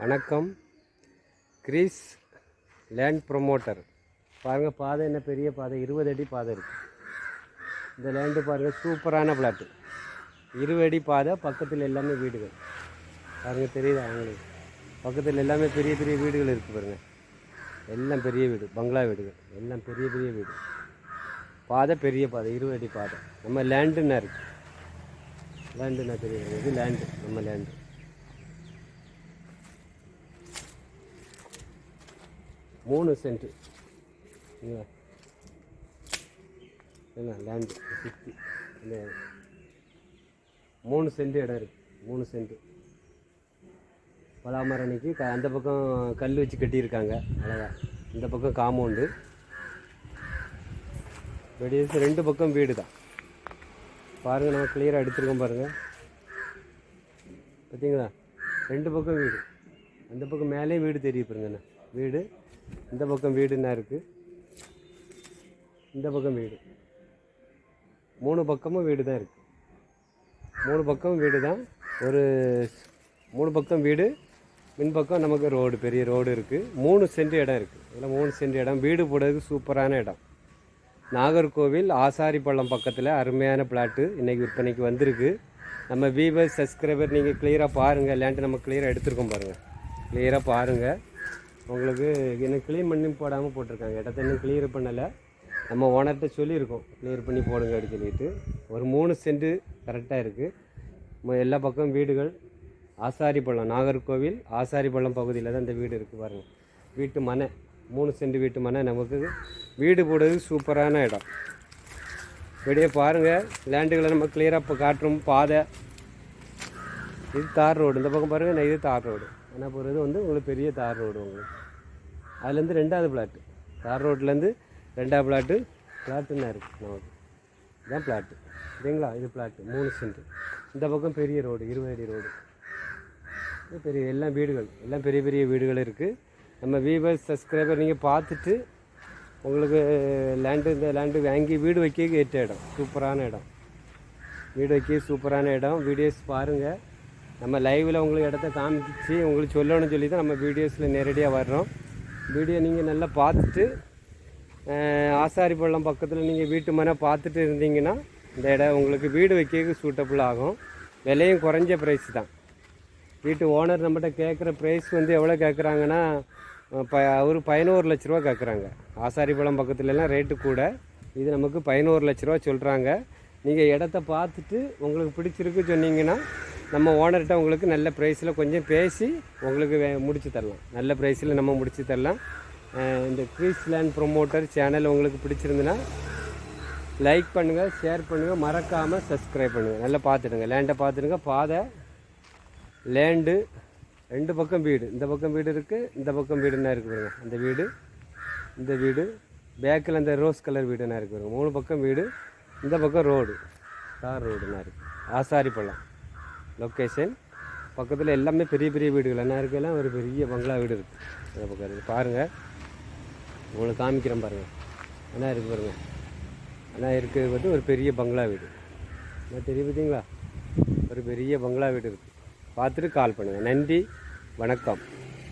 வணக்கம். Greece land promoter. பாருங்கள் பாதை என்ன பெரிய பாதை? இருபது அடி பாதை இருக்குது இந்த லேண்டு பாருங்கள் சூப்பரான பிளாட்டு இருபது அடி பாதை பக்கத்தில் எல்லாமே வீடுகள். பாருங்கள் தெரியுது அவங்களுக்கு பக்கத்தில் எல்லாமே பெரிய பெரிய வீடுகள் இருக்குது பாருங்கள் எல்லாம் பெரிய வீடு பங்களா வீடுகள். எல்லாம் பெரிய பெரிய வீடு. பாதை பெரிய பாதை இருபது அடி பாதை. நம்ம லேண்டுன்னா இருக்குது லேண்டுன்னா தெரியுது. இது லேண்டு? நம்ம லேண்டு. மூணு சென்ட்டுங்களா என்ன லேண்டு சுற்றி இந்த மூணு சென்ட் இடம் இருக்குது மூணு சென்ட்டு பலாமரணிக்கு க அந்த பக்கம் கல் வச்சு கட்டியிருக்காங்க. அழகா இந்த பக்கம் காம்பவுண்டு. வெளியே ரெண்டு பக்கம் வீடு தான் பாருங்கள் நான் கிளியராக எடுத்துருக்கோம் பாருங்கள் பார்த்தீங்களா ரெண்டு பக்கம் வீடு. அந்த பக்கம் மேலேயும் வீடு தெரியப்படுங்கண்ணே பாருங்கண்ணா வீடு. இந்த பக்கம் வீடுன்னா இருக்குது இந்த பக்கம் வீடு. மூணு பக்கமும் வீடு தான் இருக்குது மூணு பக்கம் வீடு தான் ஒரு மூணு பக்கம் வீடு மின் பக்கம் நமக்கு ரோடு பெரிய ரோடு இருக்குது மூணு சென்ட் இடம் இருக்குது இதில் மூணு சென்ட் இடம். வீடு போடுறதுக்கு சூப்பரான இடம். நாகர்கோவில் ஆசாரிப்பள்ளம் பக்கத்தில் அருமையான பிளாட்டு இன்றைக்கி விற்பனைக்கு வந்திருக்கு. நம்ம வீவர் சப்ஸ்கிரைபர் நீங்கள் கிளியராக பாருங்கள் இல்லாண்ட்டு நம்ம கிளியராக எடுத்துருக்கோம் பாருங்கள் கிளியராக பாருங்கள் உங்களுக்கு இன்னும் க்ளீன் பண்ணி போடாமல் போட்டிருக்காங்க. இடத்த இன்னும் கிளியர் பண்ணலை. நம்ம ஓனர்கிட்ட சொல்லியிருக்கோம். கிளியர் பண்ணி போடுங்க அப்படின்னு சொல்லிட்டு. ஒரு மூணு சென்ட்டு கரெக்டாக இருக்குது எல்லா பக்கம் வீடுகள். ஆசாரிப்பள்ளம் நாகர்கோவில் ஆசாரிப்பள்ளம் பகுதியில் தான் இந்த வீடு இருக்குது பாருங்கள் வீட்டு மனை மூணு சென்ட் வீட்டு மனை நமக்கு. வீடு போடுறது சூப்பரான இடம். வெளியே பாருங்கள் லேண்டுகளை நம்ம கிளியராக இப்போ காட்டுறோம். பாதை. இது தார் ரோடு இந்த பக்கம் பாருங்கள் நான் இது தார் ரோடு என்ன போகிறது வந்து உங்களுக்கு பெரிய தார் ரோடு உங்களுக்கு. அதுலேருந்து ரெண்டாவது பிளாட்டு. தார் ரோட்லேருந்து ரெண்டாவது பிளாட்டு பிளாட்டுன்னா இருக்குது நமக்கு. இதுதான் பிளாட்டு. சரிங்களா? இது பிளாட்டு. மூணு சென்ட் இந்த பக்கம் பெரிய ரோடு இருபது அடி ரோடு. இது பெரிய எல்லாம் வீடுகள். எல்லாம் பெரிய பெரிய வீடுகள் இருக்குது நம்ம வீவர்ஸ் சப்ஸ்கிரைபர் நீங்கள் பார்த்துட்டு உங்களுக்கு லேண்டு இந்த லேண்டு வாங்கி வீடு வைக்க ஏற்ற இடம். சூப்பரான இடம். வீடு வைக்க சூப்பரான இடம். வீடியோஸ் பாருங்கள் நம்ம லைவில் உங்களுக்கு இடத்த காமிச்சு உங்களுக்கு சொல்லணும்னு சொல்லி தான் நம்ம வீடியோஸில் நேரடியாக வர்றோம். வீடியோ நீங்கள் நல்லா பார்த்துட்டு ஆசாரிப்பள்ளம் பக்கத்தில் நீங்கள் வீட்டு மனை பார்த்துட்டு இருந்தீங்கன்னா இந்த இடம் உங்களுக்கு வீடு வைக்கிறதுக்கு சூட்டபுள் ஆகும். விலையும் குறைஞ்ச ப்ரைஸ் தான். வீட்டு ஓனர் நம்மகிட்ட கேட்குற ப்ரைஸ் வந்து எவ்வளோ கேட்குறாங்கன்னா ப ஒரு பதினோரு லட்ச ரூபா கேட்குறாங்க. ஆசாரிப்பள்ளம் பக்கத்துலலாம் ரேட்டு கூட. இது நமக்கு பதினோரு லட்ச ரூபா சொல்கிறாங்க நீங்கள் இடத்த பார்த்துட்டு உங்களுக்கு பிடிச்சிருக்கு சொன்னீங்கன்னா நம்ம ஓனர்கிட்ட உங்களுக்கு நல்ல ப்ரைஸில் கொஞ்சம் பேசி உங்களுக்கு வே- முடிச்சு தரலாம். நல்ல ப்ரைஸில் நம்ம முடிச்சு தரலாம். இந்த க்ரீஸ் லேண்ட் ப்ரொமோட்டர் சேனல் உங்களுக்கு பிடிச்சிருந்துன்னா லைக் பண்ணுங்கள் ஷேர் பண்ணுங்கள் மறக்காமல் சப்ஸ்கிரைப் பண்ணுங்கள் நல்லா பார்த்துடுங்க. லேண்டை பார்த்துடுங்க. பாதை லேண்டு ரெண்டு பக்கம் வீடு. இந்த பக்கம் வீடு இருக்குது இந்த பக்கம் வீடுன்னா இருக்குது பாருங்க. அந்த வீடு இந்த வீடு பேக்கில் அந்த ரோஸ் கலர் வீடுனா இருக்குது பாருங்க. மூணு பக்கம் வீடு இந்த பக்கம் ரோடு தார் ரோடுனா இருக்குது ஆசாரிப்பள்ளம். லொக்கேஷன். பக்கத்தில் எல்லாமே பெரிய பெரிய வீடுகள். என்ன இருக்குல்லாம் ஒரு பெரிய பங்களா வீடு இருக்குது அந்த பக்கம் இருக்குது பாருங்கள் உங்களுக்கு காமிக்கிறேன் பாருங்கள் என்ன இருக்குது பாருங்கள் ஆனால் இருக்கிறது வந்து ஒரு பெரிய பங்களா வீடு. என்ன தெரிய பார்த்தீங்களா? ஒரு பெரிய பங்களா வீடு இருக்குது பார்த்துட்டு கால் பண்ணுங்கள் நன்றி. வணக்கம்.